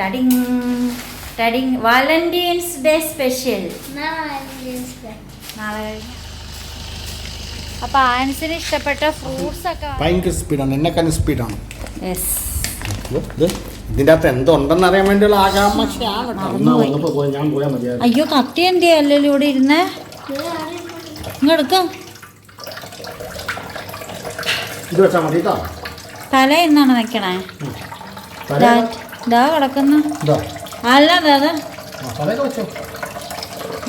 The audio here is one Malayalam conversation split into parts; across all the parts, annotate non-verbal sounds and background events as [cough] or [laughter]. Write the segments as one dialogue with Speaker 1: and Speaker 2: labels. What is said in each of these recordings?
Speaker 1: ടഡിങ് ടഡിങ് വാലന്റീൻസ് ഡേ സ്പെഷ്യൽ. നാളെ അപ്പൊ ആൻസിന് ഇഷ്ടപ്പെട്ട ഫ്രൂട്ട്സ് ഒക്കെ
Speaker 2: ഭയങ്കര സ്പീഡാണ്. എന്നെക്കാളും സ്പീഡാണ്.
Speaker 1: യെസ്
Speaker 2: ഇതിന്റെ അകത്ത് എന്തുണ്ടെന്ന് അറിയാൻ വേണ്ടിയുള്ള ആകാംക്ഷയാണ്
Speaker 1: അയ്യോ കത്തി എന്തിയാ അല്ലല്ലോ ഇവിടെ ഇരുന്നേ. ഇങ്ങെടുക്കാം തല എന്നാണ് വെക്കണേ? ദാ കിടക്കുന്ന. അല്ല Dada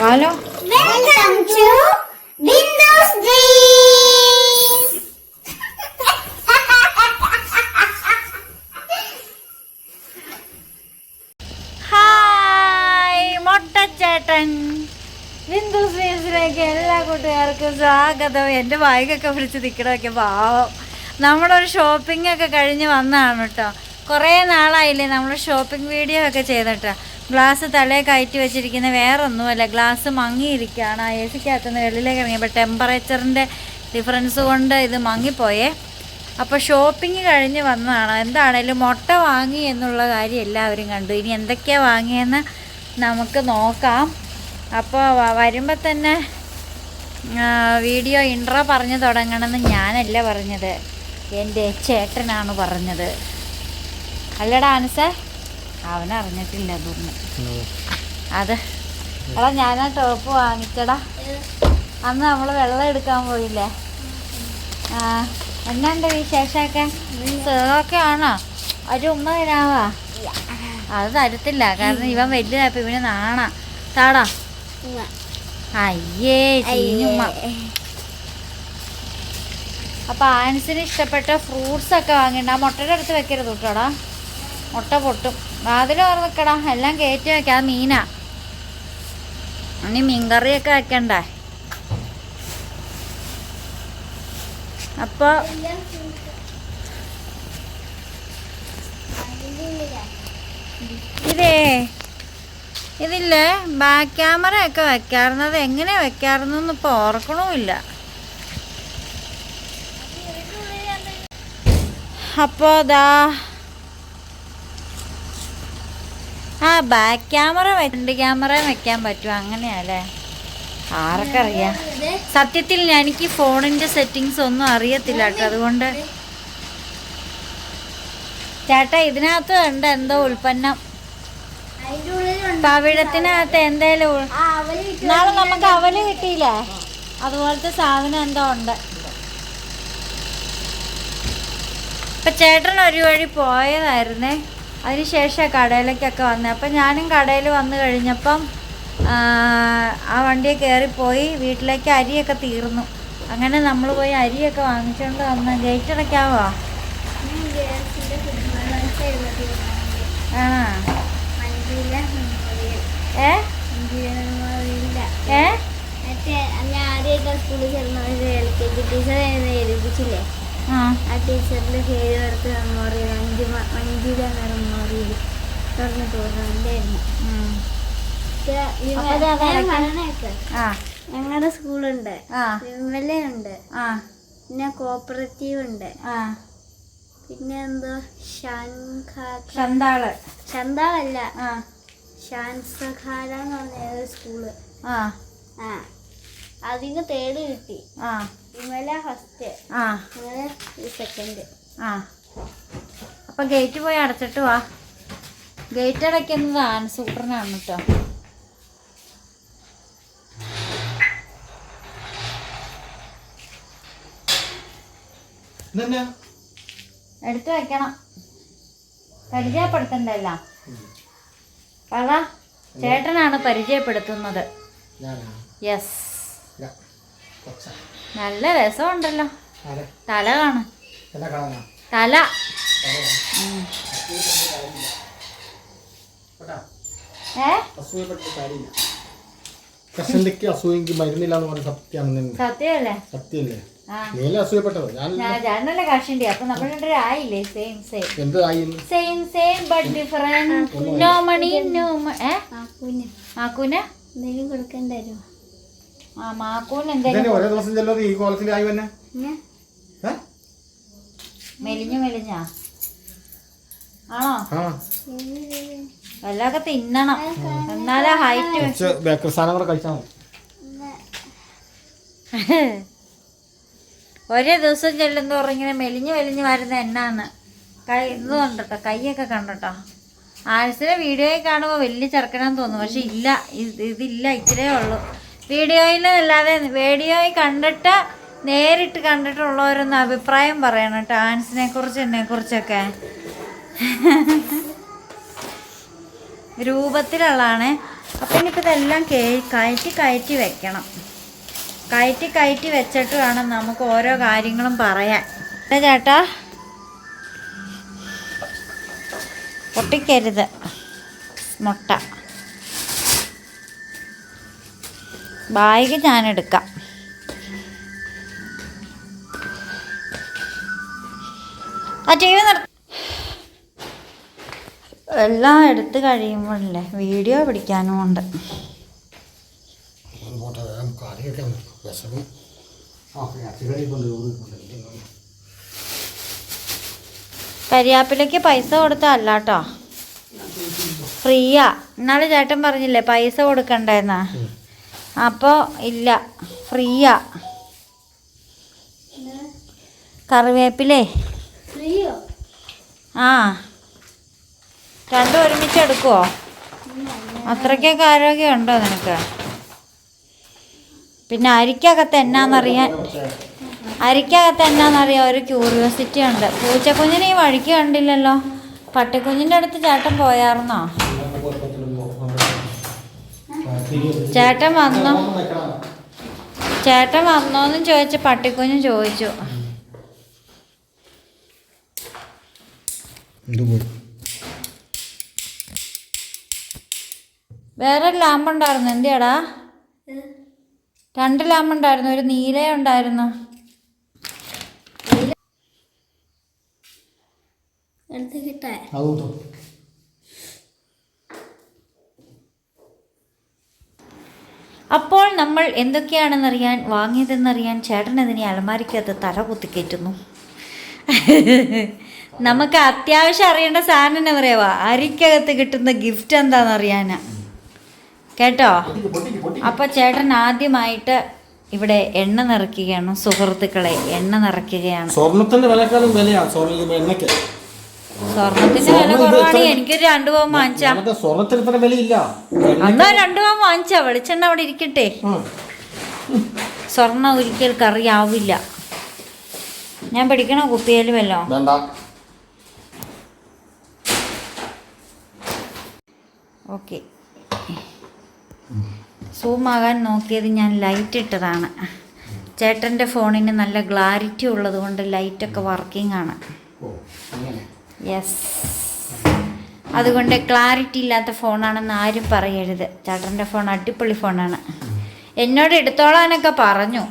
Speaker 1: hello
Speaker 3: Welcome to Windows Dreams.
Speaker 1: Hi മൊട്ടച്ചേട്ടൻ. Bindu സ്വീറ്റ്സിലേക്ക് എല്ലാ കൂട്ടുകാർക്കും സ്വാഗതം. എന്റെ ബാഗൊക്കെ പിടിച്ച് നിൽക്കണമൊക്കെ പാവം. നമ്മളൊരു ഷോപ്പിംഗ് ഒക്കെ കഴിഞ്ഞ് വന്നതാണ് കേട്ടോ കുറേ നാളായില്ലേ നമ്മൾ ഷോപ്പിംഗ് വീഡിയോ ഒക്കെ ചെയ്തിട്ട്. ഗ്ലാസ് തലേ കയറ്റി വെച്ചിരിക്കുന്ന വേറെ ഒന്നുമല്ല ഗ്ലാസ് മങ്ങിയിരിക്കുകയാണ്. ആ എ സിക്കകത്തുനിന്ന് വെളിയിലേക്ക് ഇറങ്ങിയപ്പോൾ ടെമ്പറേച്ചറിന്റെ ഡിഫറൻസ് കൊണ്ട് ഇത് മങ്ങിപ്പോയേ. അപ്പോൾ ഷോപ്പിംഗ് കഴിഞ്ഞ് വന്നതാണ്. എന്താണേലും മുട്ട വാങ്ങി എന്നുള്ള കാര്യം എല്ലാവരും കണ്ടു. ഇനി എന്തൊക്കെയാണ് വാങ്ങിയെന്ന് നമുക്ക് നോക്കാം. അപ്പോൾ വരുമ്പോൾ തന്നെ വീഡിയോ ഇൻട്രോ പറഞ്ഞു തുടങ്ങണമെന്ന് ഞാനല്ല പറഞ്ഞത്. എന്റെ ചേട്ടനാണ് പറഞ്ഞത്. അല്ലടാ ആൻസേ അവനറിഞ്ഞിട്ടില്ല അതൊന്നും അത്. എടാ ഞാനാ ടോപ്പ് വാങ്ങിച്ചടാ. അന്ന് നമ്മൾ വെള്ളം എടുക്കാൻ പോയില്ലേ? ആ എന്നാണ്ട് വിശേഷമൊക്കെ? സുഖമൊക്കെ ആണോ? ഒരു ഉമ്മ തരാവാ അത് തരത്തില്ല. കാരണം ഇവൻ വലുതായപ്പോ ഇവന് നാണ. താടാ? അയ്യേ ചീഞ്ഞുമ്മ അപ്പൊ ആൻസിന് ഇഷ്ടപ്പെട്ട ഫ്രൂട്ട്സ് ഒക്കെ വാങ്ങിണ്ട മുട്ടയുടെ അടുത്ത് വെക്കരുത് കേട്ടോടാ മുട്ട പൊട്ടും. വാതിൽ ഓർന്ന് വെക്കടാ എല്ലാം കയറ്റി വെക്കാം. അത് മീനാ. ഇനി മീൻകറിയൊക്കെ വെക്കണ്ടേ? അപ്പോൾ ഇതേ ഇതില്ലേ? ബാക്ക് ക്യാമറ ഒക്കെ വെക്കാറുന്നത് എങ്ങനെ വെക്കാറുന്നു ഇപ്പോൾ ഓർക്കണമില്ല അപ്പോൾ ദാ ആ ബാക്ക് ക്യാമറ ഫ്രണ്ട് ക്യാമറ വെക്കാൻ പറ്റും അങ്ങനെയല്ലേ? ആർക്കറിയാം സത്യത്തിൽ എനിക്ക് ഫോണിന്റെ സെറ്റിങ്സ് ഒന്നും അറിയത്തില്ല കേട്ടോ അതുകൊണ്ട് ചേട്ടാ ഇതിനകത്ത് ഉണ്ട് എന്തോ ഉൽപ്പന്നം? പവിഴത്തിനകത്ത് എന്തേലും നാളെ നമുക്ക് അവൽ കിട്ടിയില്ലേ? അതുപോലത്തെ സാധനം എന്തോ ഉണ്ട്. ഇപ്പൊ ചേട്ടൻ ഒരു വഴി പോയതായിരുന്നേ. അതിനുശേഷം കടയിലേക്കൊക്കെ വന്നത് അപ്പം ഞാനും കടയിൽ വന്നു കഴിഞ്ഞപ്പം ആ, വണ്ടിയെ കയറിപ്പോയി വീട്ടിലേക്ക് അരിയൊക്കെ തീർന്നു. അങ്ങനെ നമ്മൾ പോയി അരിയൊക്കെ വാങ്ങിച്ചുകൊണ്ട് വന്ന. ഗേറ്റ് അടയ്ക്കാവോ?
Speaker 3: ആണോ?
Speaker 1: ഏ? ഏ?
Speaker 3: മറ്റേ ഞാൻ ആദ്യമായിട്ട് സ്കൂളിൽ ചെന്ന എൽ കെ ജി ടീച്ചർ എഴുതിപ്പിച്ചില്ലേ
Speaker 1: ആ.
Speaker 3: ടീച്ചറിന്റെ പേര് എടുത്ത് മെമ്മോറിയൽ മഞ്ജു മഞ്ജുല എന്ന. മെമ്മോറിയൽ തുറന്നു തോന്നുന്നുണ്ടായിരുന്നു ഞങ്ങളുടെ സ്കൂളുണ്ട്. വിമലയുണ്ട് പിന്നെ കോപ്പറേറ്റീവ് ഉണ്ട് പിന്നെ എന്തോ? ശന്താൾ.
Speaker 1: ശന്താളല്ല.
Speaker 3: ഷാൻസഖാല എന്ന് പറഞ്ഞ സ്കൂൾ.
Speaker 1: ആ.
Speaker 3: അതിന് തേട് കിട്ടി.
Speaker 1: ആ. ആ. ആ. അപ്പൊ ഗേറ്റ് പോയി അടച്ചിട്ട് വാ. ഗേറ്റ് അടയ്ക്കുന്നത് ആൻ സൂപ്പറിനാണ് കേട്ടോ എടുത്തു വെക്കണം. പരിചയപ്പെടുത്തണ്ടല്ലോ. പറ ചേട്ടനാണ് പരിചയപ്പെടുത്തുന്നത്. യെസ്. നല്ല രസമുണ്ടല്ലോ? തല കാണും? തല
Speaker 2: കഷണ്ടിക്ക് അസൂയക്ക് മരുന്നില്ല എന്ന് പറഞ്ഞ സത്യമാണ്
Speaker 1: സത്യമല്ലേ ആ.
Speaker 2: നീല അസൂയപ്പെട്ടത് ഞാൻ
Speaker 1: ഞാൻ ചേട്ടനല്ലേ കാശുണ്ടി അപ്പൊ നമ്മൾ രണ്ടുപേരും ആയില്ലേ? സെയിം സെയിം
Speaker 2: എന്ത് ആയി?
Speaker 1: Same same but different no money no ഏ?
Speaker 3: ആ കുഞ്ഞ്.
Speaker 1: മാക്കൂന്
Speaker 3: എന്തെങ്കിലും കൊടുക്കണ്ടായിരുന്നു
Speaker 1: ആ മാക്കൂന് എന്തെങ്കിലും
Speaker 2: ദിവസം ചെല്ലാതെ ഈ കോലത്തിലായി തന്നെ?
Speaker 1: മെലിഞ്ഞു മെലിഞ്ഞാ. ആണോ? വല്ലതൊക്കെ തിന്നണം. എന്നാലേ ഹൈറ്റ്
Speaker 2: കുറച്ച് ബേക്കറി സാധനം കൂടെ കഴിച്ചാൽ മതി. [laughs]
Speaker 1: ഒരേ ദിവസം ചെല്ലുന്തോറും ഇങ്ങനെ മെലിഞ്ഞ് മെലിഞ്ഞ് വരുന്ന എന്നാണ്. കൈ ഇത് കണ്ടോ കൈയൊക്കെ കണ്ടോ ആൽസിനെ വീഡിയോയിൽ കാണുമ്പോൾ വലിയ ചെറുക്കനാന്ന് തോന്നുന്നു. പക്ഷെ ഇല്ല. ഇത് ഇതില്ല. ഇത്രേ ഉള്ളൂ. വീഡിയോയിൽ അല്ലാതെ വീഡിയോയിൽ കണ്ടിട്ട് നേരിട്ട് കണ്ടിട്ടുള്ളവരൊന്ന് അഭിപ്രായം പറയണം കേട്ടോ ആൻസിനെ കുറിച്ച് എന്നെ കുറിച്ചൊക്കെ. രൂപത്തിലുള്ളതാണ്. അപ്പം ഇനിയിപ്പോൾ ഇതെല്ലാം കേ കയറ്റി കയറ്റി വെക്കണം. കയറ്റി കയറ്റി വെച്ചിട്ട് വേണം നമുക്ക് ഓരോ കാര്യങ്ങളും പറയാൻ. ചേട്ടാ. പൊട്ടിക്കരുത്. മുട്ട. ബാഗ് ഞാൻ എടുക്കാം ആ ടി വി നിർത്ത. എല്ലാം എടുത്ത് കഴിയുമ്പോഴല്ലേ വീഡിയോ പിടിക്കാനും ഉണ്ട്. കരിയാപ്പിലേക്ക് പൈസ കൊടുത്തല്ല കേട്ടോ ഫ്രീയാ. ഇന്നാൾ ചേട്ടൻ പറഞ്ഞില്ലേ പൈസ കൊടുക്കണ്ടെന്നാ? അപ്പോൾ ഇല്ല ഫ്രീയാ. കറിവേപ്പിലേ? ആ. രണ്ടും ഒരുമിച്ച് എടുക്കുവോ? അത്രയ്ക്കൊക്കെ ആരോഗ്യം ഉണ്ടോ നിനക്ക്? പിന്നെ അരിക്കകത്ത് എന്നാന്നറിയാൻ അരിക്കകത്ത് എന്നാന്നറിയാൻ ഒരു ക്യൂരിയോസിറ്റി ഉണ്ട്. പൂച്ചക്കുഞ്ഞിനെ ഈ വഴിക്ക് കണ്ടില്ലല്ലോ. പട്ടിക്കുഞ്ഞിന്റെ അടുത്ത് ചേട്ടൻ പോയാർന്നോ? ചേട്ടൻ വന്നോ? ചേട്ടൻ വന്നോന്ന് ചോദിച്ച പട്ടിക്കുഞ്ഞ് ചോദിച്ചു. വേറെ ലാമ്പ് ഉണ്ടായിരുന്നു. എന്തിയാടാ? രണ്ട് ലാമ്പ് ഉണ്ടായിരുന്നു. ഒരു നീല ഉണ്ടായിരുന്നു.
Speaker 3: എടുത്ത് കിട്ടാൻ
Speaker 2: അതുകൊണ്ടോ
Speaker 1: അപ്പോൾ നമ്മൾ എന്തൊക്കെയാണെന്നറിയാൻ വാങ്ങിയതെന്നറിയാൻ ചേട്ടൻ അതിനെ അലമാരിക്കകത്ത് തല കുത്തിക്കയറ്റുന്നു നമുക്ക് അത്യാവശ്യം അറിയേണ്ട സാധനം എന്നാ പറയാവാ അരിക്കകത്ത് കിട്ടുന്ന ഗിഫ്റ്റ് എന്താണെന്നറിയാനാ. കേട്ടോ? അപ്പോൾ ചേട്ടൻ ആദ്യമായിട്ട് ഇവിടെ എണ്ണ നിറയ്ക്കുകയാണ് സുഹൃത്തുക്കളെ എണ്ണ നിറയ്ക്കുകയാണ്.
Speaker 2: സ്വർണത്തിന്റെ വിലക്കാളും വിലയാ സ്വർണ എണ്ണയ്ക്ക്.
Speaker 1: സ്വർണത്തിന്റെ വില എനിക്കൊരു രണ്ടു വാങ്ങിച്ചാ.
Speaker 2: മറ്റേ സ്വർണത്തിന് ഇത്ര വിലയില്ല
Speaker 1: എന്നാ രണ്ടു പവൻ വാങ്ങിച്ചാ. വെളിച്ചെണ്ണ അവിടെ ഇരിക്കട്ടെ. സ്വർണ ഒരിക്കൽ കറിയാവില്ല. ഞാൻ പഠിക്കണോ കുപ്പിയാലും വല്ലോ? ഓക്കെ. സൂമാകാൻ നോക്കിയത് ഞാൻ ലൈറ്റ് ഇട്ടതാണ്. ചേട്ടന്റെ ഫോണിന് നല്ല ക്ലാരിറ്റി ഉള്ളതുകൊണ്ട് ലൈറ്റൊക്കെ വർക്കിംഗ് ആണ് യെസ് അതുകൊണ്ട് ക്ലാരിറ്റി ഇല്ലാത്ത ഫോണാണെന്ന് ആരും പറയരുത്. ചേട്ടന്റെ ഫോൺ അടിപൊളി ഫോണാണ് എന്നോട് എടുത്തോളാനൊക്കെ പറഞ്ഞു.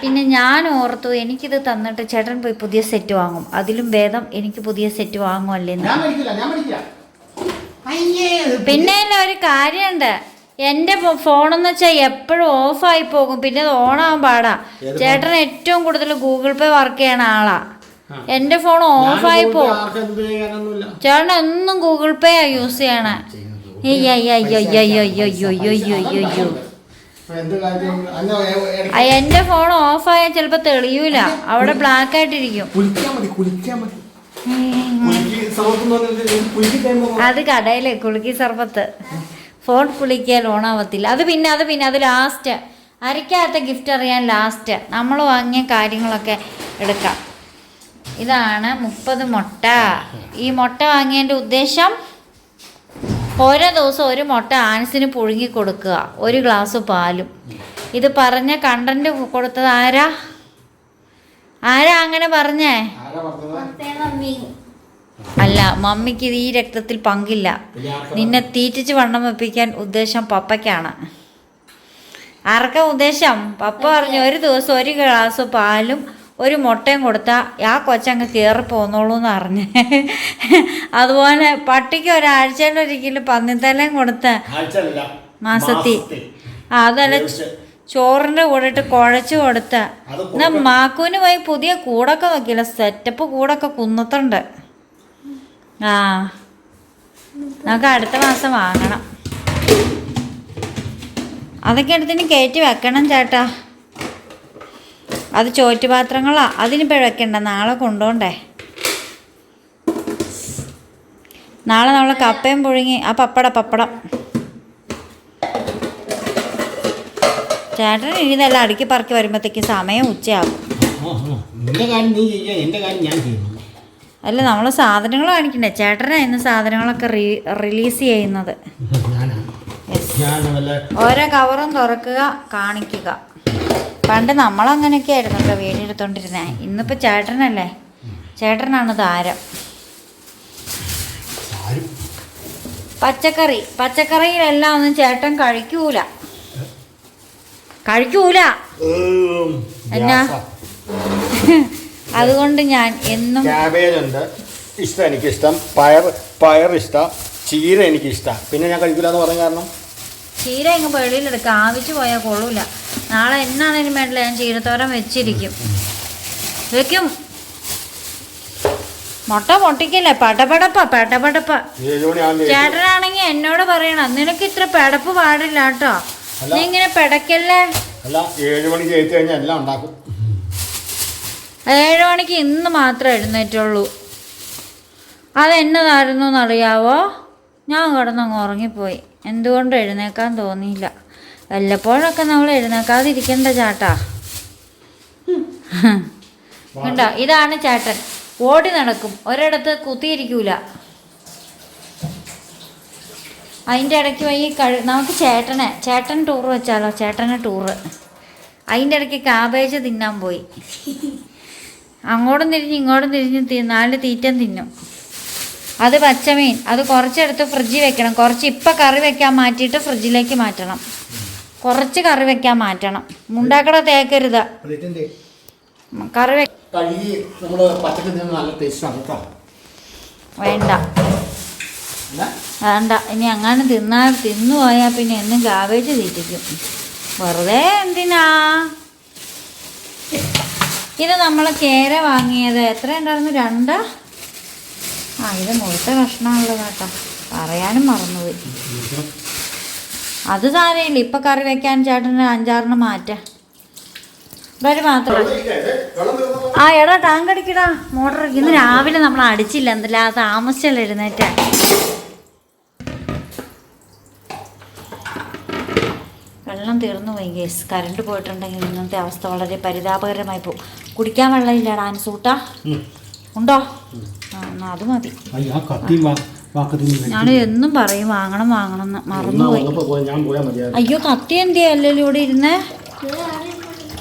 Speaker 1: പിന്നെ ഞാൻ ഓർത്തു എനിക്കിത് തന്നിട്ട് ചേട്ടൻ പോയി പുതിയ സെറ്റ് വാങ്ങും. അതിലും ഭേദം എനിക്ക് പുതിയ സെറ്റ് വാങ്ങുമല്ലേന്ന് പിന്നെ ഒരു കാര്യമുണ്ട്. എന്റെ ഫോണെന്ന് വെച്ചാൽ എപ്പോഴും ഓഫായി പോകും. പിന്നെ അത് ഓണാവാൻ പാടാ. ചേട്ടൻ ഏറ്റവും കൂടുതൽ ഗൂഗിൾ പേ വർക്ക് ചെയ്യണ ആളാ. എന്റെ ഫോൺ
Speaker 2: ഓഫ് പോ
Speaker 1: ചേട്ടൻ എന്നും ഗൂഗിൾ പേ ആ യൂസ് ചെയ്യണേ. എന്റെ ഫോൺ ഓഫ് ആയാൽ ചിലപ്പോ തെളിയൂല. അവിടെ ബ്ലാക്ക് ആയിട്ടിരിക്കും. അത് കടയിലെ കുളിക്കി സർപ്പത്ത് ഫോൺ കുളിക്കാൻ ഓണാവത്തില്ല അത് പിന്നെ അത് പിന്നെ അത് ലാസ്റ്റ് അരയ്ക്കാത്ത ഗിഫ്റ്റ് അറിയാൻ ലാസ്റ്റ് നമ്മൾ വാങ്ങിയ കാര്യങ്ങളൊക്കെ എടുക്കാം. ഇതാണ് മുപ്പത് മുട്ട. ഈ മുട്ട വാങ്ങിയതിന്റെ ഉദ്ദേശം ഓരോ ദിവസം ഒരു മുട്ട ആൻസിന് പുഴുങ്ങി കൊടുക്കുക ഒരു ഗ്ലാസ് പാലും. ഇത് പറഞ്ഞ കണ്ടന്റ് കൊടുത്തത് ആരാ? ആരാ അങ്ങനെ പറഞ്ഞേ? അല്ല മമ്മിക്ക് ഇത് ഈ രക്തത്തിൽ പങ്കില്ല. നിന്നെ തീറ്റിച്ച് വണ്ണം വെപ്പിക്കാൻ ഉദ്ദേശം പപ്പയ്ക്കാണ്. ആർക്കാ ഉദ്ദേശം? പപ്പ പറഞ്ഞു ഒരു ദിവസം ഒരു ഗ്ലാസ് പാലും ഒരു മുട്ടയും കൊടുത്താൽ ആ കൊച്ചങ്ങ് കയറി പോന്നോളൂ എന്ന് പറഞ്ഞ്. അതുപോലെ പട്ടിക്ക് ഒരാഴ്ചയിലൊരിക്കലും പന്നിത്തലയും കൊടുത്ത് മാസത്തി.
Speaker 2: മാസത്തിൽ.
Speaker 1: അതല്ല
Speaker 2: ചോറിന്റെ
Speaker 1: ചോറിന്റെ കൂടെ ഇട്ട് കുഴച്ചു കൊടുത്ത്. എന്നാ മാക്കൂന് പോയി പുതിയ കൂടൊക്കെ നോക്കിയില്ല സെറ്റപ്പ് കൂടൊക്കെ കുന്നത്തുണ്ട്. ആ നമുക്ക് അടുത്ത മാസം വാങ്ങണം. അതൊക്കെ എടുത്തിന് കയറ്റി വെക്കണം ചേട്ടാ. അത് ചോറ്റുപാത്രങ്ങളാ. അതിന് പിഴക്കണ്ട. നാളെ കൊണ്ടുപോണ്ടേ നാളെ നമ്മൾ കപ്പയും പുഴുങ്ങി. ആ പപ്പട പപ്പടം. ചേട്ടൻ ഇനി ഇതെല്ലാം അടുക്കി പറക്കി വരുമ്പോഴത്തേക്ക് സമയം ഉച്ചയാകും അല്ല നമ്മൾ സാധനങ്ങൾ കാണിക്കണ്ടേ? ചേട്ടനാ ഇന്ന് സാധനങ്ങളൊക്കെ റിലീസ് ചെയ്യുന്നത്. ഓരോ കവറും തുറക്കുക കാണിക്കുക. പണ്ട് നമ്മളങ്ങനെയൊക്കെ ആയിരുന്നു കേട്ടോ വീടെടുത്തോണ്ടിരുന്നേ ഇന്നിപ്പോ ചേട്ടനല്ലേ? ചേട്ടനാണ് താരം. പച്ചക്കറി. പച്ചക്കറിയിലെല്ലാം ഒന്നും ചേട്ടൻ കഴിക്കൂല. കഴിക്കൂല. എന്നാ? [laughs] അതുകൊണ്ട് ഞാൻ എന്നും
Speaker 2: ക്യാബേജ് ഉണ്ട്. ഇഷ്ടം എനിക്കിഷ്ടം. പയർ പയർ ഇഷ്ടം. ചീര എനിക്കിഷ്ടം. പിന്നെ ഞാൻ കഴിക്കില്ല എന്ന് പറഞ്ഞ കാരണം?
Speaker 1: ചീര ഇങ്ങ് വെളിയിലെടുക്കുക ആവശ്യം പോയാൽ കൊള്ളൂല. നാളെ എന്നാണേലും വേണ്ടില്ല ഞാൻ ചീരത്തോരൻ വെച്ചിരിക്കും. വെക്കും. മുട്ട പൊട്ടിക്കില്ലേ? പടപടപ്പ പടപടപ്പ.
Speaker 2: ചേട്ടനാണെങ്കി
Speaker 1: ചേട്ടനാണെങ്കിൽ എന്നോട് പറയണം നിനക്ക് ഇത്ര പടപ്പ് പാടില്ല കേട്ടോ. നീ ഇങ്ങനെ പെടക്കല്ലേ
Speaker 2: ഏഴ് മണിക്ക്
Speaker 1: ഇന്ന് മാത്രമേ എഴുന്നേറ്റുള്ളൂ. അതെന്നതായിരുന്നു എന്നറിയാവോ? ഞാൻ കിടന്നങ്ങ് ഉറങ്ങിപ്പോയി. എന്തുകൊണ്ട് എഴുന്നേക്കാൻ തോന്നിയില്ല? വല്ലപ്പോഴൊക്കെ നമ്മൾ എഴുന്നേക്കാതിരിക്കണ്ട ചാട്ടാ. കണ്ടോ? ഇതാണ് ചേട്ടൻ. ഓടി നടക്കും. ഒരിടത്ത് കുത്തിയിരിക്കൂല. അതിന്റെ ഇടയ്ക്ക് പോയി കഴി നമുക്ക് ചേട്ടനെ ചേട്ടൻ ടൂർ വെച്ചാലോ? ചേട്ടനെ ടൂർ അതിന്റെ ഇടയ്ക്ക് കാബേജ് തിന്നാൻ പോയി. അങ്ങോട്ടും തിരിഞ്ഞ് ഇങ്ങോട്ടും തിരിഞ്ഞ് നാല് തീറ്റം തിന്നും. അത് പച്ചമീൻ. അത് കുറച്ചെടുത്ത് ഫ്രിഡ്ജിൽ വെക്കണം. കുറച്ച് ഇപ്പം കറി വെക്കാൻ മാറ്റിയിട്ട് ഫ്രിഡ്ജിലേക്ക് മാറ്റണം. കുറച്ച് കറി വെക്കാൻ മാറ്റണം. മുണ്ടാക്കട തേക്കരുത്. കറി
Speaker 2: കഴുകി നമ്മൾ പച്ചക്കറി നല്ല
Speaker 1: വേണ്ട. വേണ്ട. ഇനി അങ്ങനെ തിന്നാ തിന്നു പോയാൽ പിന്നെ എന്നും കാബേജ് തീറ്റിക്കും. വെറുതെ എന്തിനാ? ഇത് നമ്മൾ കേര വാങ്ങിയത് എത്ര ഉണ്ടായിരുന്നു രണ്ട്? ആ ഇത് മുഴുത്ത കഷ്ണമുള്ളത് കേട്ടോ. പറയാനും മറന്നുപോയി. അത് സാരമില്ല. ഇപ്പം കറി വെക്കാൻ ചേട്ടന് അഞ്ചാറിന് മാറ്റാം. വരും മാത്രം ആ എടാ ടാങ്ക് അടിക്കടാ. മോട്ടർ ഇന്ന് രാവിലെ നമ്മൾ അടിച്ചില്ല. എന്തല്ല താമസിച്ചല്ല എഴുന്നേറ്റ. വെള്ളം തീർന്നു പോയി കേസ് കറണ്ട് പോയിട്ടുണ്ടെങ്കിൽ ഇന്നത്തെ അവസ്ഥ വളരെ പരിതാപകരമായി പോകും. കുടിക്കാൻ വെള്ളമില്ലടാ അനസൂട്ടാ. ഉണ്ടോ? ആ എന്നാ അത് മതി. ഞാൻ എന്നും പറയും വാങ്ങണം വാങ്ങണം എന്ന് മറന്നുപോയി. അയ്യോ കത്തി എന്തിയാ അല്ലല്ലോ ഇവിടെ ഇരുന്നേ?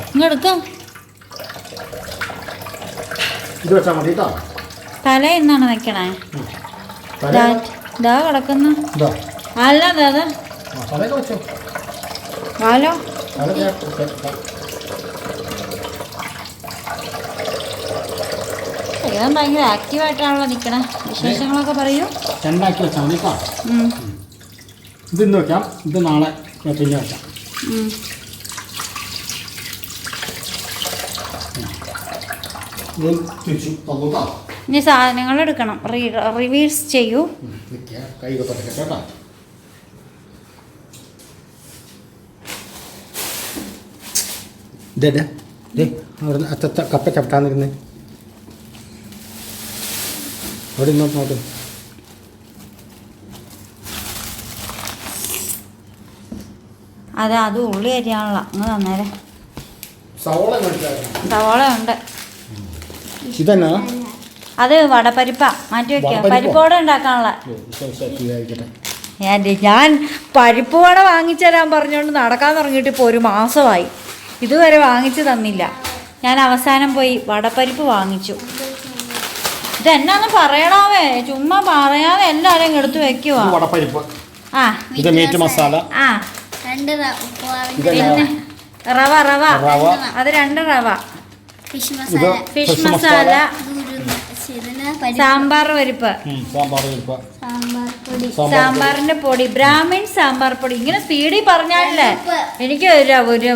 Speaker 1: ഇങ്ങെടുക്കാം. തല എന്നാണ് വെക്കണേ?
Speaker 2: ഇതാ
Speaker 1: ദാ അല്ല കിടക്കുന്നു.
Speaker 2: അതെ
Speaker 1: അല്ല ദാ
Speaker 2: ആ, തലയൊക്കെ വെച്ചോ
Speaker 1: വാലോ
Speaker 2: തല ഞാൻ വെക്കാം.
Speaker 1: ഇവൻ ഭയങ്കര ആക്റ്റീവായിട്ടാണല്ലോ നിൽക്കണേ വിശേഷങ്ങളൊക്കെ പറയൂ.
Speaker 2: രണ്ടാക്കി വെച്ചാൽ മതി കേട്ടോ ഇത് ഇന്ന് വെക്കാം. ഇത് നാളെ പിന്നെ വെക്കാം.
Speaker 1: ഇനി സാധനങ്ങൾ എടുക്കണം. റിവീൽസ് ചെയ്യൂ.
Speaker 2: കൈ കേട്ടോ. ഇതേ അവിടെ അച്ചച്ച കപ്പ ചവിട്ടാന്നിരുന്നേ അവിടെ ഇന്നോട്ട് നോട്ട്
Speaker 1: അതെ അത് ഉള്ളി അരിയാണല്ലോ അങ്ങ് തന്നേരെ.
Speaker 2: സവോള
Speaker 1: ഉണ്ട്.
Speaker 2: ഇതെന്നാ?
Speaker 1: അത് വടപ്പരിപ്പ. മാറ്റി വെക്കാം? പരിപ്പോടെ ഉണ്ടാക്കാനുള്ള. എന്റെ ഞാൻ പരിപ്പ് വട വാങ്ങിച്ചുതരാൻ പറഞ്ഞുകൊണ്ട് നടക്കാൻ തുടങ്ങിയിട്ട് ഇപ്പോൾ ഒരു മാസമായി. ഇതുവരെ വാങ്ങിച്ചു തന്നില്ല. ഞാൻ അവസാനം പോയി വടപ്പരിപ്പ് വാങ്ങിച്ചു. ഇതെന്നാന്ന് പറയണാവേ? ചുമ്മാ പറയാതെ എല്ലാരും എടുത്ത് വെക്കുവാ.
Speaker 2: വടപ്പരിപ്പ്.
Speaker 1: ആ.
Speaker 2: ഇത് മീറ്റ് മസാല.
Speaker 1: ആ
Speaker 3: രണ്ട്
Speaker 1: പിന്നെ റവ റവ.
Speaker 2: റവ.
Speaker 1: അത് രണ്ട് റവ.
Speaker 3: ഫിഷ്
Speaker 2: ഇത്
Speaker 3: മസാല.
Speaker 1: Fish
Speaker 2: fish
Speaker 1: masala.
Speaker 3: പരിപ്പ്.
Speaker 1: സാമ്പാർ പരിപ്പ്.
Speaker 2: ഉം, സാമ്പാർ പരിപ്പ്.
Speaker 3: സാമ്പാർ.
Speaker 2: സാമ്പാർ
Speaker 1: സാമ്പാറിന്റെ പൊടി ബ്രാഹ്മിൻ സാമ്പാർ പൊടി. ഇങ്ങനെ സ്പീഡിൽ പറഞ്ഞാലേ എനിക്ക് ഒരു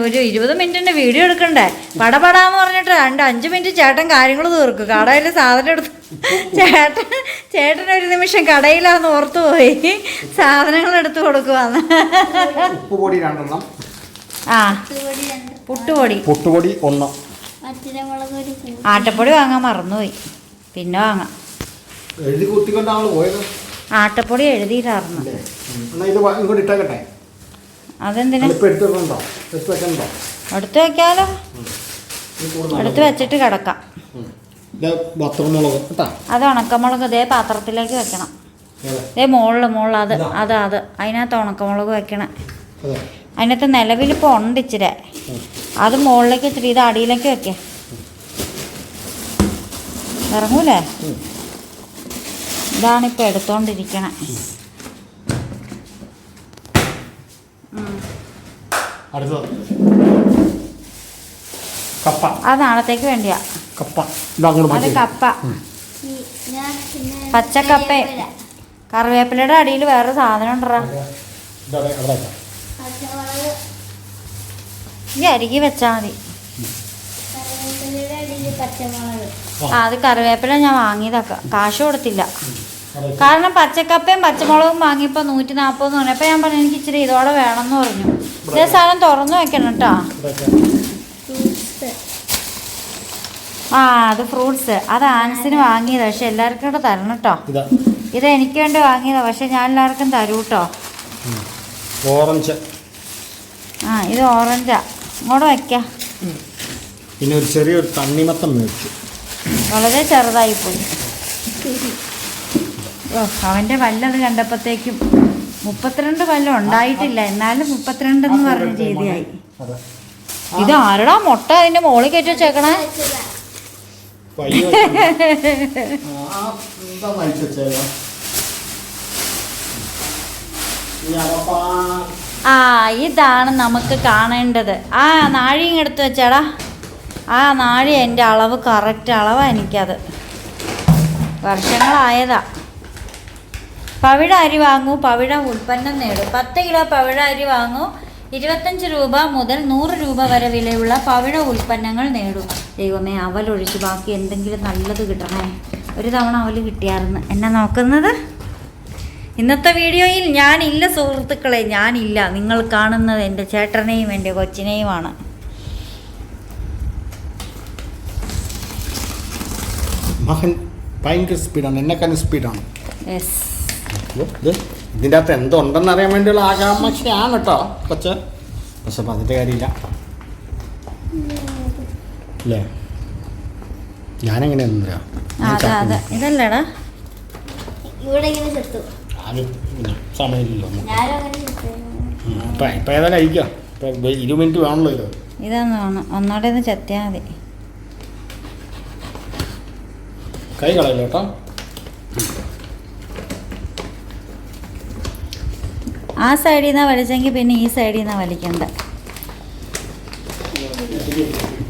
Speaker 1: ഒരു ഇരുപത് മിനിറ്റിന്റെ വീഡിയോ എടുക്കണ്ടേ? പടപടാന്ന് പറഞ്ഞിട്ട് രണ്ട് അഞ്ച് മിനിറ്റ് ചേട്ടൻ കാര്യങ്ങൾ തീർക്കും. കടയിൽ സാധനം എടുത്ത് ചേട്ടൻ ചേട്ടൻ ഒരു നിമിഷം കടയിലാന്ന് ഓർത്തു പോയി. സാധനങ്ങൾ എടുത്ത് കൊടുക്കുവാന്ന്
Speaker 2: ഉപ്പ് പൊടി രണ്ടെണ്ണം.
Speaker 1: ആ പുട്ടുപൊടി.
Speaker 2: പുട്ടുപൊടി ഒന്ന്.
Speaker 1: ആട്ടപ്പൊടി വാങ്ങാൻ മറന്നുപോയി. പിന്നെ വാങ്ങാം.
Speaker 2: എഴുതി കുത്തിക്കൊണ്ടാണ് പോയത്.
Speaker 1: ആട്ടപ്പൊടി എഴുതിയിട്ടായിരുന്നു അതെന്തിനാ?
Speaker 2: എടുത്ത്
Speaker 1: വെക്കാലോ. എടുത്ത് വെച്ചിട്ട് കിടക്കാം. അത് ഉണക്കമുളക് ഇതേ പാത്രത്തിലേക്ക് വെക്കണം.
Speaker 2: അതെ
Speaker 1: ഇതേ മുകളിൽ മുകളിൽ അത് അത് അത്. അതിനകത്ത് ഉണക്കമുളക് വെക്കണം.
Speaker 2: അതെ.
Speaker 1: അതിനകത്ത് നിലവിലിപ്പോൾ ഉണ്ട് ഇച്ചിരി. അത് മുകളിലേക്ക് ഇച്ചിരി ഇത് അടിയിലേക്ക് വെക്കേ. ഇറങ്ങൂലേ. ഇതാണിപ്പോൾ എടുത്തോണ്ടിരിക്കണം. അത് നാളത്തേക്ക് വേണ്ടിയാ.
Speaker 2: കപ്പ.
Speaker 1: അത് കപ്പ. പച്ചക്കപ്പ. കറിവേപ്പിലയുടെ അടിയിൽ വേറെ സാധനം ഉണ്ടറാ ഈ അരികി വെച്ചാൽ മതി. ആ. അത് കറിവേപ്പില ഞാൻ വാങ്ങിയതൊക്കെ കാശ് കൊടുത്തില്ല. കാരണം പച്ചക്കപ്പയും പച്ചമുളകും വാങ്ങിയപ്പോൾ നൂറ്റി നാൽപ്പതെന്ന് പറഞ്ഞു. അപ്പോൾ ഞാൻ പറഞ്ഞു എനിക്ക് ഇച്ചിരി ഇതോടെ വേണമെന്ന് പറഞ്ഞു. ഇതേ സാധനം തുറന്നു വെക്കണം കേട്ടോ. ആ അത് ഫ്രൂട്ട്സ്. അത് ആൻസിന് വാങ്ങിയതാ. പക്ഷെ എല്ലാവർക്കും കൂടെ തരണം കേട്ടോ.
Speaker 2: ഇത്.
Speaker 1: എനിക്ക് വേണ്ടി വാങ്ങിയതാ. പക്ഷെ ഞാൻ എല്ലാവർക്കും തരൂ കേട്ടോ.
Speaker 2: ഓറഞ്ച്.
Speaker 1: ആ ഇത് ഓറഞ്ചാ. ഇങ്ങോട്ട് വയ്ക്കാം
Speaker 2: പിന്നെ ഒരു ചെറിയൊരു തണ്ണിമത്തം മേടിച്ചു.
Speaker 1: വളരെ ചെറുതായിപ്പോയി. ഓ അവന്റെ പല്ലത് കണ്ടപ്പോഴത്തേക്കും മുപ്പത്തിരണ്ട് വല്ല ഉണ്ടായിട്ടില്ല. എന്നാലും മുപ്പത്തിരണ്ടെന്ന് പറഞ്ഞ രീതിയായി. ഇത് ആരടാ മുട്ട അതിന്റെ മോളിൽ കയറ്റി വെച്ചേക്കണേ.
Speaker 2: ആ,
Speaker 1: ഇതാണ് നമുക്ക് കാണേണ്ടത്. ആ നാഴിയും എടുത്ത് വെച്ചാടാ. ആ നാഴി എന്റെ അളവ് കറക്റ്റ് അളവാണ് എനിക്കത്. വർഷങ്ങളായതാ. പവിഴ അരി വാങ്ങൂ പവിഴ ഉൽപ്പന്നം നേടും. പത്ത് കിലോ പവിഴ അരി വാങ്ങൂ ഇരുപത്തഞ്ച് രൂപ മുതൽ നൂറ് രൂപ വരെ വിലയുള്ള പവിഴ ഉൽപ്പന്നങ്ങൾ നേടും. ദൈവമേ അവലൊഴിച്ച് ബാക്കി എന്തെങ്കിലും നല്ലത് കിട്ടണേ. ഒരു തവണ അവൽ കിട്ടിയായിരുന്നു എന്നെ നോക്കുന്നത്? ഇന്നത്തെ വീഡിയോയിൽ ഞാനില്ല സുഹൃത്തുക്കളെ ഞാനില്ല. നിങ്ങൾ കാണുന്നത് എന്റെ ചേട്ടനെയും എന്റെ കൊച്ചിനെയുമാണ്.
Speaker 2: മകൻ ഭയങ്കര സ്പീഡാണ് എന്നെക്കാളും സ്പീഡാണ് ഇത് ഇതിന്റെ അകത്ത് എന്തുണ്ടെന്ന് അറിയാൻ വേണ്ടിയുള്ള ആകാംക്ഷയാണ് കേട്ടോ കൊച്ച്. പക്ഷെ പറഞ്ഞിട്ട് കാര്യമില്ല. അല്ലേ? ഞാനെങ്ങനെ ഇതല്ലടാ
Speaker 1: അതെ അതെ. ഇതല്ലേടാ?
Speaker 3: ഇവിടെ ഇങ്ങനെ
Speaker 2: സമയമില്ലല്ലോ. ഇപ്പം ഇപ്പം ഏതായാലും അയക്കാം ഇപ്പം ഇരുപത് മിനിറ്റ് വേണമല്ലോ ഇത്.
Speaker 1: ഇതൊന്ന് ഒന്നോടെ ഒന്ന് ചത്തിയാൽ മതി.
Speaker 2: കൈ കളയല്ലോ കേട്ടോ?
Speaker 1: ആ സൈഡിൽ നിന്നാണ് വലിച്ചെങ്കിൽ പിന്നെ ഈ സൈഡിൽ നിന്നാണ് വലിക്കണ്ട.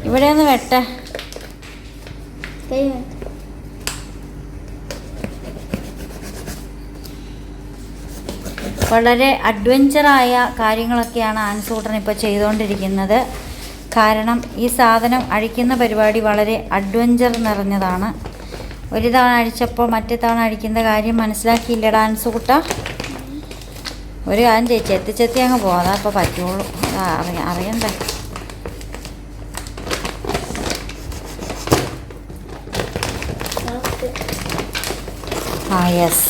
Speaker 1: ഇവിടെ ഒന്ന് വെട്ട. വളരെ അഡ്വഞ്ചറായ കാര്യങ്ങളൊക്കെയാണ് ആൻസൂട്ടൻ ഇപ്പോൾ ചെയ്തുകൊണ്ടിരിക്കുന്നത് കാരണം ഈ സാധനം അഴിക്കുന്ന പരിപാടി വളരെ അഡ്വഞ്ചർ നിറഞ്ഞതാണ്. ഒരു തവണ അടിച്ചപ്പോൾ മറ്റേ തവണ അടിക്കുന്ന കാര്യം മനസ്സിലാക്കിയില്ല ഡാൻസ് കൂട്ട. ഒരു കാര്യം ചേച്ചി എത്തിച്ചെത്തി ചെത്തി അങ്ങ് പോകാം അപ്പോൾ പറ്റുള്ളൂ. അറിയാം അറിയ അറിയണ്ടേ? ആ യെസ്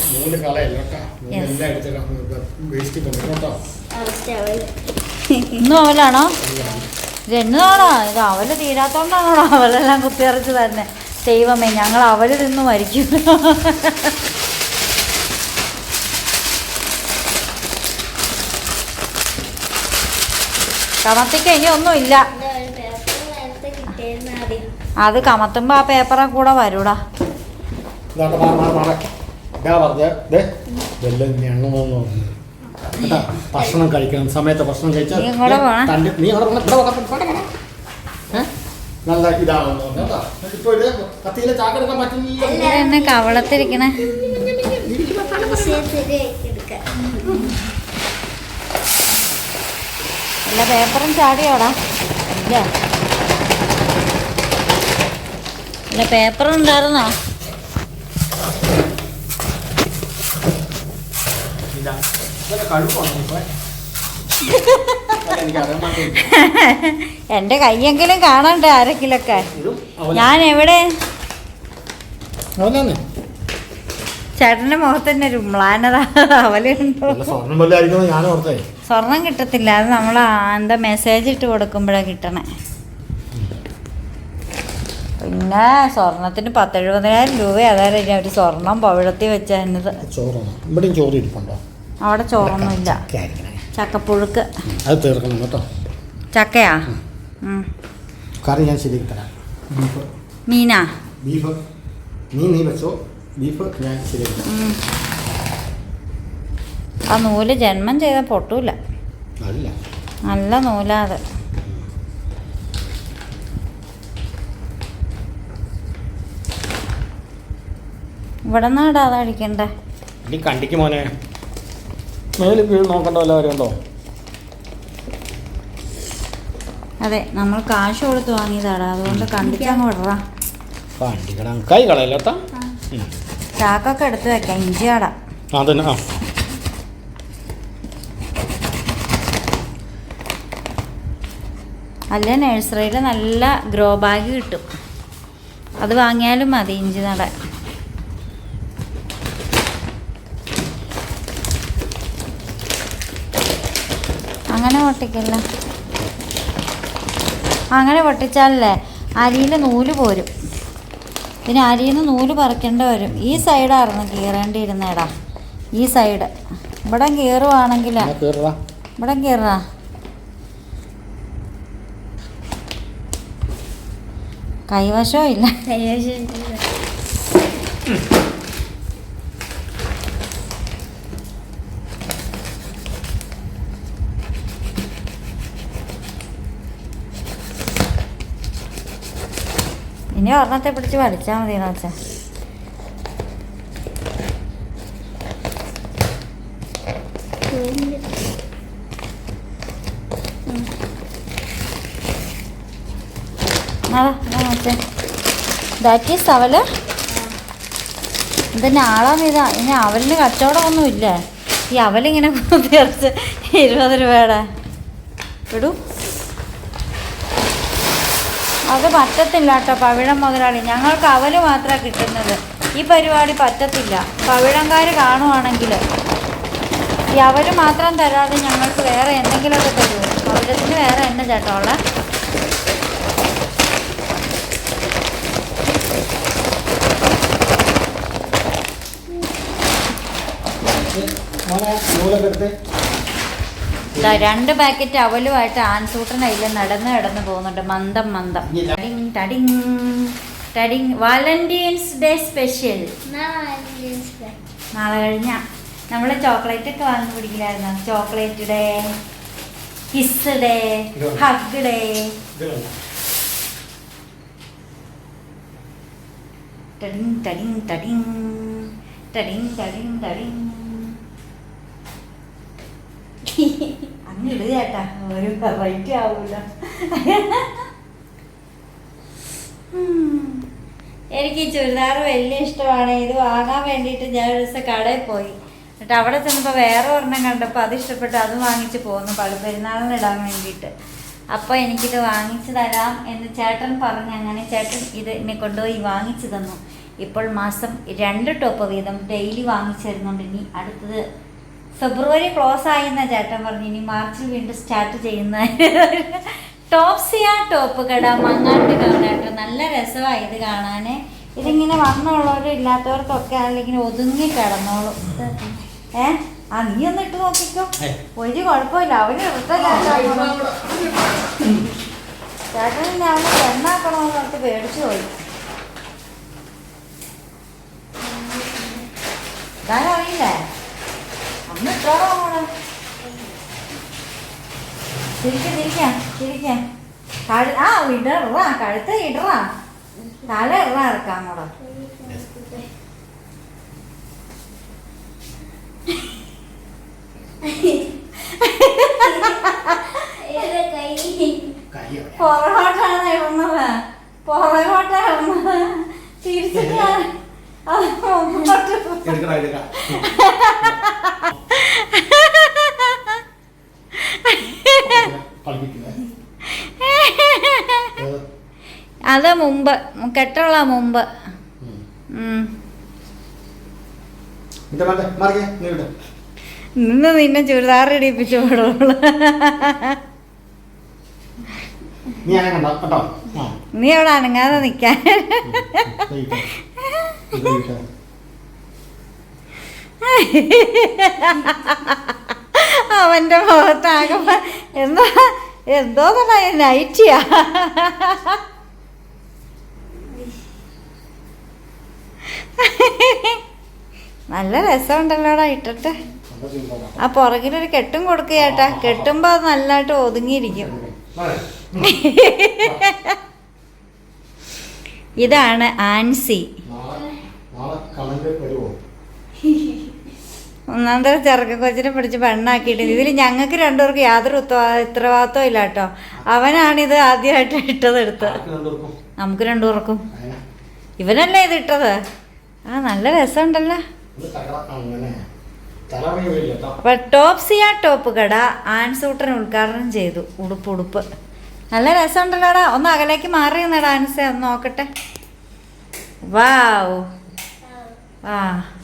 Speaker 1: ഇന്നും അവലാണോ ഇത് എന്നതാണോ ഇത് അവൽ തീരാത്തോണ്ടാണോ അവലെല്ലാം കുത്തിയറിച്ച് തന്നെ ദൈവമേ ഞങ്ങൾ അവരിൽ നിന്നും മരിക്കും. കമത്തിക്ക് ഇനി ഒന്നുമില്ല അത് കമത്തുമ്പോ ആ പേപ്പറെ കൂടെ വരൂടാ.
Speaker 2: ഭക്ഷണം കഴിക്കണം. സമയത്ത് ഭക്ഷണം കഴിച്ചാൽ നല്ല ഇതാവുന്നുണ്ട് കേട്ടോ. ഇപ്പൊ ഒരു കത്തിയിലെ ചാക്കെടുക്കാൻ
Speaker 1: പറ്റുന്നില്ല കവളത്തിരിക്കണേ. അല്ല പേപ്പറും ചാടിയോടാ. ഇല്ല? അല്ല പേപ്പറും ഉണ്ടായിരുന്നോ?
Speaker 2: ഇല്ല കഴിവാണോ ഇപ്പൊ? [laughs] [laughs]
Speaker 1: എന്റെ കൈയെങ്കിലും കാണണ്ട ആരെങ്കിലൊക്കെ ഞാൻ എവിടെ
Speaker 2: ചേട്ടന്റെ
Speaker 1: മുഖത്ത് മുഖത്തന്നെ ഒരു മ്ലാനത അവലുണ്ടോ? സ്വർണം കിട്ടത്തില്ല. അത് നമ്മൾ എന്താ മെസ്സേജ് ഇട്ട് കൊടുക്കുമ്പോഴാണ് കിട്ടണേ. പിന്നെ സ്വർണത്തിന് പത്തെഴുപതിനായിരം രൂപ അതായത് ഒരു സ്വർണം പവിഴത്തിൽ വെച്ചത് അവിടെ ചോറൊന്നുമില്ല. ചക്കപ്പുഴുക്ക്.
Speaker 2: അത് തീർക്കണം കേട്ടോ.
Speaker 1: ചക്കയാ.
Speaker 2: കറി ഞാൻ ശരിയാക്കി തരാം. ബീഫ്.
Speaker 1: മീനാ?
Speaker 2: ബീഫ്. നീ നീ വെച്ചോ. ബീഫ് ഞാൻ ശരിയാക്കി തരാം.
Speaker 1: ആ നൂൽ ജന്മം ചെയ്ത പൊട്ടൂല.
Speaker 2: അല്ല
Speaker 1: നല്ല നൂലാ അത്. ഇവിടെ നിന്നാടാ അതടിക്കണ്ടേ
Speaker 2: നീ കണ്ടിക്ക് മോനെ. മേലിൽ വീട് നോക്കണ്ട വല്ല കാര്യമുണ്ടോ?
Speaker 1: അതെ നമ്മൾ കാശ് കൊടുത്ത് വാങ്ങിയതാടാ. അതുകൊണ്ട് കണ്ടിച്ചങ്ങ് വിടറാ.
Speaker 2: കണ്ടിക്കണം കൈ കളയല്ലേട്ടാ
Speaker 1: ചാക്കൊക്കെ എടുത്ത് വെക്കാം ഇഞ്ചിയാടാ.
Speaker 2: ആ തന്നെ ആ.
Speaker 1: അല്ല നഴ്സറിയിൽ നല്ല ഗ്രോ ബാഗ് കിട്ടും. അത് വാങ്ങിയാലും മതി ഇഞ്ചി നടാൻ അങ്ങനെ പൊട്ടിക്കല്ല. അങ്ങനെ പൊട്ടിച്ചാലല്ലേ അരിയിൽ നൂൽ പോരും. പിന്നെ അരിയിൽ നിന്ന് നൂൽ പറിക്കേണ്ടി വരും. ഈ സൈഡായിരുന്നു കീറേണ്ടിയിരുന്നേടാ. ഈ സൈഡ്. ഇവിടെ കീറുവാണെങ്കിൽ ഇവിടെ കീറാ കൈവശവും ഇല്ല.
Speaker 3: കൈവശം
Speaker 1: ഇനി ഒരെണ്ണത്തെ പിടിച്ച് വലിച്ചാൽ മതി അതാ ദാറ്റ് അവൽ. ഇത് നാളാന്ന് ഇതാ. ഇനി അവലിന് കച്ചവടമൊന്നും ഇല്ല ഈ അവലിങ്ങനെ ഇരുപത് രൂപയുടെ. വിടൂ. അത് പറ്റത്തില്ല കേട്ടോ പവിഴം മുതലാളി. ഞങ്ങൾക്ക് അവൽ മാത്രമാണ് കിട്ടുന്നത്. ഈ പരിപാടി പറ്റത്തില്ല. പവിഴംകാർ കാണുവാണെങ്കിൽ ഈ അവൽ മാത്രം തരാതെ ഞങ്ങൾക്ക് വേറെ എന്തെങ്കിലുമൊക്കെ തരുമോ? പവിഴത്തിന് വേറെ എണ്ണ ചേട്ടോ ഉള്ള.
Speaker 2: മോനെ നൂലൊക്കെ എടുത്ത്.
Speaker 1: രണ്ട് പാക്കറ്റ് അവലുമായിട്ട് ആൻസൂട്ടൻ അതിൽ നടന്ന് കിടന്ന് പോകുന്നുണ്ട്. മന്ദം മന്ദം. ടടിങ് ടടിങ്. ടടിങ്. വാലന്റീൻസ് ഡേ സ്പെഷ്യൽ നാളെ കഴിഞ്ഞ. നമ്മൾ ചോക്ലേറ്റ് ഒക്കെ വാങ്ങി പിടിക്കില്ലായിരുന്നു chocolate day kiss day hug day ടടിങ് ടടിങ് ടടിങ്. ടടിങ് ടടിങ് ടടിങ്. അങ്ങ് ഇട് ചേട്ടാ. ഒരു ആവൂല. എനിക്ക് ചുരിദാർ വലിയ ഇഷ്ടമാണ്. ഇത് വാങ്ങാൻ വേണ്ടിയിട്ട് ഞാൻ ഒരു ദിവസം കടയിൽ പോയി. എന്നിട്ട് അവിടെ ചെന്നപ്പോൾ വേറെ ഒരെണ്ണം കണ്ടപ്പോൾ അത് ഇഷ്ടപ്പെട്ട്. അത് വാങ്ങിച്ച് പോന്നു. പള്ളിപ്പെരുന്നാളിന് ഇടാൻ വേണ്ടിയിട്ട്. അപ്പോൾ എനിക്കിത് വാങ്ങിച്ചു തരാം എന്ന് ചേട്ടൻ പറഞ്ഞു. അങ്ങനെ ചേട്ടൻ ഇത് എന്നെ കൊണ്ടുപോയി വാങ്ങിച്ചു തന്നു. ഇപ്പോൾ മാസം രണ്ട് ടോപ്പ് വീതം ഡെയിലി വാങ്ങിച്ചു തരുന്നുണ്ട്. ഇനി അടുത്തത് ഫെബ്രുവരി ക്ലോസ് ആയി ചേട്ടൻ പറഞ്ഞു. ഇനി മാർച്ചിൽ വീണ്ടും സ്റ്റാർട്ട് ചെയ്യുന്ന [laughs] ടോപ്സിയ ടോപ്പ് കട മങ്ങാട്ട് കവടാട്ടോ നല്ല രസമായി ഇത് കാണാൻ ഇതിങ്ങനെ വന്നുള്ളവരും ഇല്ലാത്തവർക്കൊക്കെ അല്ലെങ്കിൽ ഒതുങ്ങി കിടന്നോളും. ഏ? ആ നീ ഒന്ന് ഇട്ട് നോക്കിക്കോ. ഒരു കുഴപ്പമില്ല. അവന് ചേട്ടൻ അവനെ പെണ്ണാക്കണമെന്ന് പറഞ്ഞിട്ട് പേടിച്ചു പോയി. ഇതാരറിയില്ലേ അന്ന് ഇട്ടോളോ മോളെ. തിരിക്കാം തിരിക്കാം തിരിക്കാം കഴു ആ ഇടറാ കഴുത്ത് ഇടറാ. തല ഇടറാ ഇറക്കാം
Speaker 3: ഇത്
Speaker 1: പുറകോട്ടാണ് ഇടുന്നത് പുറകോട്ടാ ഇടുന്നത് തിരിച്ചിട്ടാണ്
Speaker 2: എടുക്കടാ എടുക്കാം കളിപ്പിക്കുന്നത്
Speaker 1: അത് മുമ്പ് കെട്ടുള്ള മുമ്പ്. നിന്ന് നിന്നെ ചുരിദാർ ഇടിപ്പിച്ചു വിടുള്ളൂ.
Speaker 2: നീ
Speaker 1: അവിടെ അനങ്ങാതെ നിൽക്കാൻ
Speaker 2: ഇത് ഇട്ടോ. ഇത് ഇട്ടോ. [laughs]
Speaker 1: അവന്റെ മുഖത്താകുമ്പോ എന്താ എന്തോ നൈറ്റിയാ നല്ല രസമുണ്ടല്ലോടാ ഇട്ടിട്ട്. ആ പുറകിലൊരു കെട്ടും കൊടുക്കുകേട്ടാ കെട്ടുമ്പോ അത് നല്ലതായിട്ട് ഒതുങ്ങിയിരിക്കും. [laughs] ഇതാണ് ആൻസി.
Speaker 2: നാളെ തരം കമന്റ് വരുമോ
Speaker 1: ഒന്നാമത്തെ ചെറുക്ക കൊച്ചിനെ പിടിച്ച് പെണ്ണാക്കിയിട്ട് ഇതിൽ ഞങ്ങൾക്ക് രണ്ടുപേർക്ക് യാതൊരു ഉത്തരവാ- ഉത്തരവാദിത്വം ഇല്ല കേട്ടോ. അവനാണിത് ആദ്യമായിട്ട് ഇട്ടത് എടുത്ത്. നമുക്ക് രണ്ടുപേർക്കും. ഇവനല്ലേ ഇത് ഇട്ടത്? ആ നല്ല രസമുണ്ടല്ലോ. അപ്പൊ ടോപ്സിയ ടോപ്പ് കട. ആൻസൂട്ടൻ ഉദ്ഘാടനം ചെയ്തു. ഉടുപ്പ് ഉടുപ്പ്. നല്ല രസമുണ്ടല്ലോടാ. ഒന്ന് അകലേക്ക് മാറി നിന്നടാ ആൻസേ. ഒന്ന് നോക്കട്ടെ. വാവ് ആ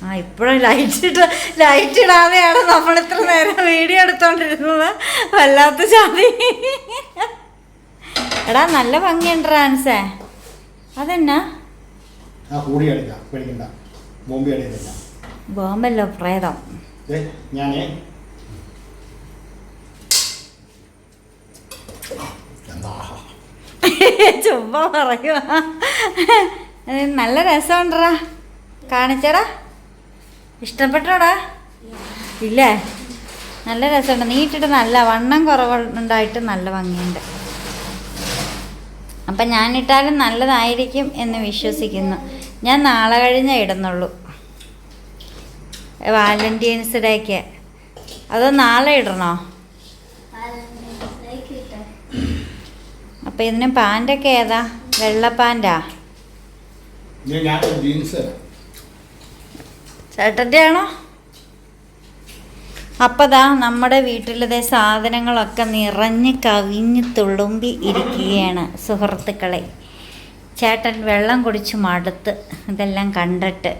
Speaker 1: ആ ഇപ്പോഴും ലൈറ്റ് ഇട്ട് ലൈറ്റ് ഇടാതെയാണ് നമ്മൾ ഇത്ര നേരം വീഡിയോ എടുത്തോണ്ടിരുന്നത്. വല്ലാത്ത ചാതി. എടാ നല്ല ഭംഗിയുണ്ട് ആൻസേ അതെന്നാ? ബോംബല്ലോ പ്രേതം.
Speaker 2: ഞാനേ.
Speaker 1: ചുമ്മാ പറയുക നല്ല രസമുണ്ടടാ. കാണിച്ചടാ. ഇഷ്ടപ്പെട്ടോടാ? ഇല്ലേ? നല്ല രസമുണ്ട്. നീട്ടിട്ട് നല്ല വണ്ണം കുറവുണ്ടായിട്ട് നല്ല ഭംഗിയുണ്ട്. അപ്പം ഞാനിട്ടാലും നല്ലതായിരിക്കും എന്ന് വിശ്വസിക്കുന്നു. ഞാൻ നാളെ കഴിഞ്ഞേ ഇടുന്നുള്ളൂ. വാലന്റീൻസ് ഡേക്ക് അതോ നാളെ ഇടണോ? അപ്പം ഇതിന് പാന്റൊക്കെ ഏതാ? വെള്ള
Speaker 2: പാന്റാ ജീൻസ്
Speaker 1: ചേട്ടന്റെ ആണോ അപ്പതാ നമ്മുടെ വീട്ടിലത്തെ സാധനങ്ങളൊക്കെ നിറഞ്ഞ് കവിഞ്ഞ് തുളുമ്പി ഇരിക്കുകയാണ് സുഹൃത്തുക്കളെ. ചേട്ടൻ വെള്ളം കുടിച്ച് മടുത്ത് ഇതെല്ലാം കണ്ടിട്ട്.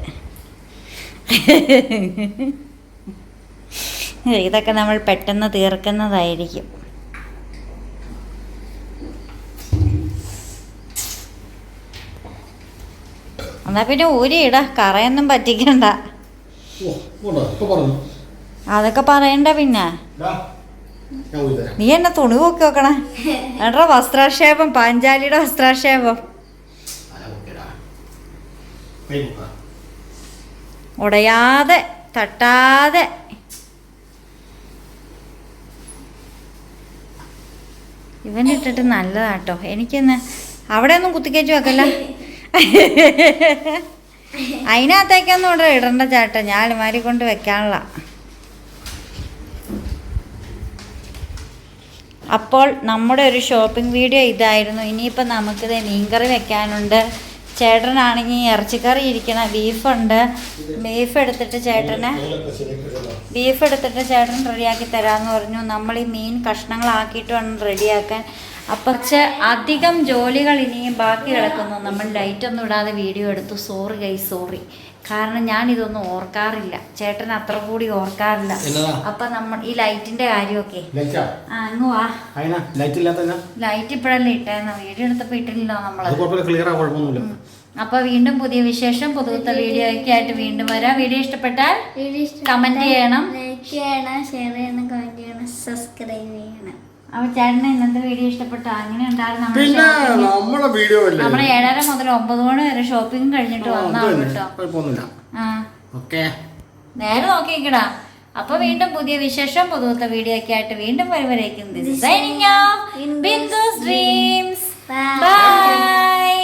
Speaker 1: ഇതൊക്കെ നമ്മൾ പെട്ടെന്ന് തീർക്കുന്നതായിരിക്കും. എന്നാ പിന്നെ ഊരിയിട കറയൊന്നും പറ്റിക്കണ്ട
Speaker 2: ഓ കൊണ്ടോ ഇപ്പൊ പറഞ്ഞു
Speaker 1: അതൊക്കെ പറയണ്ട പിന്നെ. നീ എന്നെ തുണി നോക്കി നോക്കണേ എടാ വസ്ത്രാക്ഷേപം പാഞ്ചാലിയുടെ വസ്ത്രാക്ഷേപം. ഉടയാതെ തട്ടാതെ. ഇവനിട്ടിട്ട് നല്ലതാട്ടോ. എനിക്കൊന്ന് അവിടെ ഒന്നും കുത്തിക്കേച്ചു വെക്കല്ല. അതിനകത്തേക്കൊന്നും ഇവിടെ ഇടണ്ട ചേട്ടാ. ഞാൻ അലുമാരി കൊണ്ട് വെക്കാനുള്ള. അപ്പോൾ നമ്മുടെ ഒരു ഷോപ്പിംഗ് വീഡിയോ ഇതായിരുന്നു. ഇനിയിപ്പോൾ നമുക്കിത് മീൻകറി വെക്കാനുണ്ട്. ചേട്ടനാണെങ്കിൽ ഇറച്ചിക്കറി ഇരിക്കണം ബീഫുണ്ട്. ബീഫ് എടുത്തിട്ട് ചേട്ടന് ബീഫ് എടുത്തിട്ട് ചേട്ടൻ റെഡിയാക്കി തരാമെന്ന് പറഞ്ഞു. നമ്മൾ ഈ മീൻ കഷ്ണങ്ങളാക്കിയിട്ട് വേണം റെഡിയാക്കാൻ. അപ്പം പക്ഷെ അധികം ജോലികൾ ഇനിയും ബാക്കി കിടക്കുന്നു. നമ്മൾ ലൈറ്റൊന്നും ഇടാതെ വീഡിയോ എടുത്തു. സോറി ഗൈ സോറി കാരണം ഞാൻ ഇതൊന്നും ഓർക്കാറില്ല. ചേട്ടൻ അത്ര കൂടി ഓർക്കാറില്ല. അപ്പൊ നമ്മൾ ഈ ലൈറ്റിന്റെ കാര്യമൊക്കെ.
Speaker 2: ലൈറ്റാ?
Speaker 1: ആ അങ്ങ് വാ.
Speaker 2: ലൈറ്റ്
Speaker 1: ഇപ്പോഴല്ലേ ഇട്ടേന്ന്. വീഡിയോ എടുത്തപ്പോ ഇട്ടില്ലല്ലോ
Speaker 2: അത് നമ്മൾ
Speaker 1: അപ്പൊ വീണ്ടും പുതിയ വിശേഷം പുതുത്ത വീഡിയോ ഒക്കെ ആയിട്ട് വീണ്ടും വരാം. വീഡിയോ ഇഷ്ടപ്പെട്ടാൽ
Speaker 3: വീഡിയോ ഇഷ്ടപ്പെട്ടാൽ
Speaker 1: കമന്റ് ചെയ്യണം.
Speaker 3: ലൈക്ക് ചെയ്യണം ഷെയർ ചെയ്യണം കമന്റ് ചെയ്യണം സബ്സ്ക്രൈബ് ചെയ്യണം.
Speaker 1: അപ്പൊ ചേട്ടന് ഇന്നത്തെ വീഡിയോ ഇഷ്ടപ്പെട്ടോ? അങ്ങനെ
Speaker 2: പിന്നെ. നമ്മളെ വീഡിയോ അല്ലേ?
Speaker 1: നമ്മളെ ഏഴര മുതൽ ഒമ്പത് മണി വരെ ഷോപ്പിംഗ് കഴിഞ്ഞിട്ട് വന്നാണ്
Speaker 2: തന്നെ.
Speaker 1: കേട്ടോ.
Speaker 2: കുഴപ്പമൊന്നുമില്ല.
Speaker 1: ആ.
Speaker 2: ഓക്കെ.
Speaker 1: നേരെ നോക്കിക്കടാ അപ്പൊ വീണ്ടും പുതിയ വിശേഷം പുതുത്ത വീഡിയോ ഒക്കെ ആയിട്ട് വീണ്ടും വരുവരേക്കും ബിന്ദുസ് ഡ്രീംസ് ബൈ